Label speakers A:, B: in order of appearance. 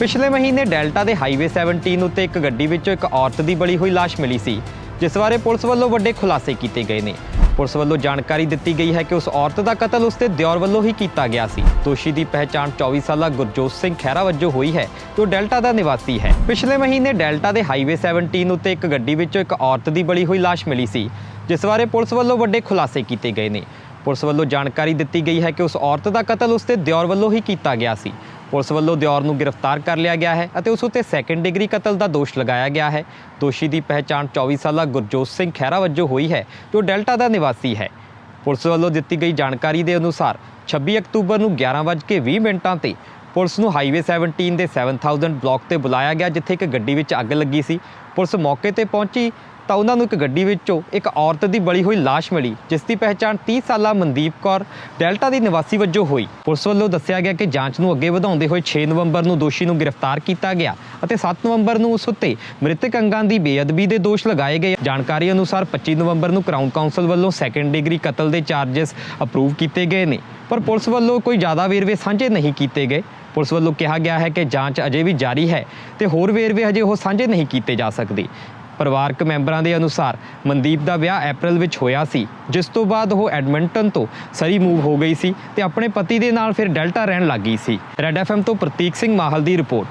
A: ਪਿਛਲੇ ਮਹੀਨੇ ਡੈਲਟਾ ਦੇ ਹਾਈਵੇ 17 ਉੱਤੇ ਇੱਕ ਗੱਡੀ ਵਿੱਚੋਂ ਇੱਕ ਔਰਤ ਦੀ ਬਲੀ ਹੋਈ ਲਾਸ਼ ਮਿਲੀ ਸੀ, ਜਿਸ ਬਾਰੇ ਪੁਲਿਸ ਵੱਲੋਂ ਵੱਡੇ ਖੁਲਾਸੇ ਕੀਤੇ ਗਏ ਨੇ। ਪੁਲਿਸ ਵੱਲੋਂ ਜਾਣਕਾਰੀ ਦਿੱਤੀ ਗਈ ਹੈ ਕਿ ਉਸ ਔਰਤ ਦਾ ਕਤਲ ਉਸਦੇ ਦਿਓਰ ਵੱਲੋਂ ਹੀ ਕੀਤਾ ਗਿਆ ਸੀ। ਦੋਸ਼ੀ ਦੀ ਪਹਿਚਾਣ 24 ਸਾਲਾ ਗੁਰਜੋਤ ਸਿੰਘ ਖਹਿਰਾ ਵਜੋਂ ਹੋਈ ਹੈ, ਜੋ ਡੈਲਟਾ ਦਾ ਨਿਵਾਸੀ ਹੈ। ਪਿਛਲੇ ਮਹੀਨੇ ਡੈਲਟਾ ਦੇ ਹਾਈਵੇ 17 ਉੱਤੇ ਇੱਕ ਗੱਡੀ ਵਿੱਚੋਂ ਇੱਕ ਔਰਤ ਦੀ ਬਲੀ ਹੋਈ ਲਾਸ਼ ਮਿਲੀ ਸੀ, ਜਿਸ ਬਾਰੇ ਪੁਲਿਸ ਵੱਲੋਂ ਵੱਡੇ ਖੁਲਾਸੇ ਕੀਤੇ ਗਏ ਨੇ। ਪੁਲਿਸ ਵੱਲੋਂ ਜਾਣਕਾਰੀ ਦਿੱਤੀ ਗਈ ਹੈ ਕਿ ਉਸ ਔਰਤ ਦਾ ਕਤਲ ਉਸਦੇ ਦਿਓਰ ਵੱਲੋਂ ਹੀ ਕੀਤਾ ਗਿਆ ਸੀ। ਪੁਲਿਸ ਵੱਲੋਂ ਦਿਓਰ ਨੂੰ ਗ੍ਰਿਫਤਾਰ ਕਰ ਲਿਆ ਗਿਆ ਹੈ ਅਤੇ ਉਸ ਉੱਤੇ ਸੈਕੰਡ ਡਿਗਰੀ ਕਤਲ ਦਾ ਦੋਸ਼ ਲਗਾਇਆ ਗਿਆ ਹੈ। ਦੋਸ਼ੀ ਦੀ ਪਹਿਚਾਣ 24 ਸਾਲਾ ਗੁਰਜੋਤ ਸਿੰਘ ਖਹਿਰਾ ਵਜੋਂ ਹੋਈ ਹੈ, ਜੋ ਡੈਲਟਾ ਦਾ ਨਿਵਾਸੀ ਹੈ। ਪੁਲਿਸ ਵੱਲੋਂ ਦਿੱਤੀ ਗਈ ਜਾਣਕਾਰੀ ਦੇ ਅਨੁਸਾਰ 26 ਅਕਤੂਬਰ ਨੂੰ 11:20 ਮਿੰਟਾਂ ਤੇ ਪੁਲਿਸ ਨੂੰ ਹਾਈਵੇ 17 ਦੇ 7000 ਬਲਾਕ ਤੇ ਬੁਲਾਇਆ ਗਿਆ, ਜਿੱਥੇ ਇੱਕ ਗੱਡੀ ਵਿੱਚ ਅੱਗ ਲੱਗੀ ਸੀ। ਪੁਲਿਸ ਮੌਕੇ ਤੇ ਪਹੁੰਚੀ ਤਾਂ ਉਹਨਾਂ ਨੂੰ ਇੱਕ ਗੱਡੀ ਵਿੱਚੋਂ ਇੱਕ ਔਰਤ ਦੀ ਬਲੀ ਹੋਈ ਲਾਸ਼ ਮਿਲੀ, ਜਿਸ ਦੀ ਪਹਿਚਾਣ 30 ਸਾਲਾ ਮਨਦੀਪ ਕੌਰ ਡੈਲਟਾ ਦੀ ਨਿਵਾਸੀ ਵਜੋਂ ਹੋਈ। ਪੁਲਿਸ ਵੱਲੋਂ ਦੱਸਿਆ ਗਿਆ ਕਿ ਜਾਂਚ ਨੂੰ ਅੱਗੇ ਵਧਾਉਂਦੇ ਹੋਏ 6 ਨਵੰਬਰ ਨੂੰ ਦੋਸ਼ੀ ਨੂੰ ਗ੍ਰਿਫਤਾਰ ਕੀਤਾ ਗਿਆ ਅਤੇ 7 ਨਵੰਬਰ ਨੂੰ ਉਸ ਉੱਤੇ ਮ੍ਰਿਤਕ ਅੰਗਾਂ ਦੀ ਬੇਅਦਬੀ ਦੇ ਦੋਸ਼ ਲਗਾਏ ਗਏ। ਜਾਣਕਾਰੀ ਅਨੁਸਾਰ 25 ਨਵੰਬਰ ਨੂੰ ਕਰਾਊਨ ਕਾਉਂਸਲ ਵੱਲੋਂ ਸੈਕੰਡ ਡਿਗਰੀ ਕਤਲ ਦੇ ਚਾਰजेस ਅਪਰੂਵ ਕੀਤੇ ਗਏ ਨੇ, ਪਰ ਪੁਲਿਸ ਵੱਲੋਂ ਕੋਈ ਜ਼ਿਆਦਾ ਵੇਰਵੇ ਸਾਂਝੇ ਨਹੀਂ ਕੀਤੇ ਗਏ। ਪੁਲਿਸ ਵੱਲੋਂ ਕਿਹਾ ਗਿਆ ਹੈ ਕਿ ਜਾਂਚ ਅਜੇ ਵੀ ਜਾਰੀ ਹੈ ਤੇ ਹੋਰ ਵੇਰਵੇ ਅਜੇ ਉਹ ਸਾਂਝੇ ਨਹੀਂ ਕੀਤੇ ਜਾ ਸਕਦੇ। ਪਰਿਵਾਰਕ ਮੈਂਬਰਾਂ ਦੇ ਅਨੁਸਾਰ ਮਨਦੀਪ ਦਾ ਵਿਆਹ ਅਪ੍ਰੈਲ ਵਿੱਚ ਹੋਇਆ ਸੀ, ਜਿਸ ਤੋਂ ਬਾਅਦ ਉਹ ਐਡਮਿੰਟਨ ਤੋਂ ਸਰੀ ਮੂਵ ਹੋ ਗਈ ਸੀ ਤੇ ਆਪਣੇ ਪਤੀ ਦੇ ਨਾਲ ਫਿਰ ਡੈਲਟਾ ਰਹਿਣ ਲੱਗ ਗਈ ਸੀ। ਰੈਡ ਐਫਐਮ ਤੋਂ ਪ੍ਰਤੀਕ ਸਿੰਘ ਮਾਹਲ ਦੀ ਰਿਪੋਰਟ।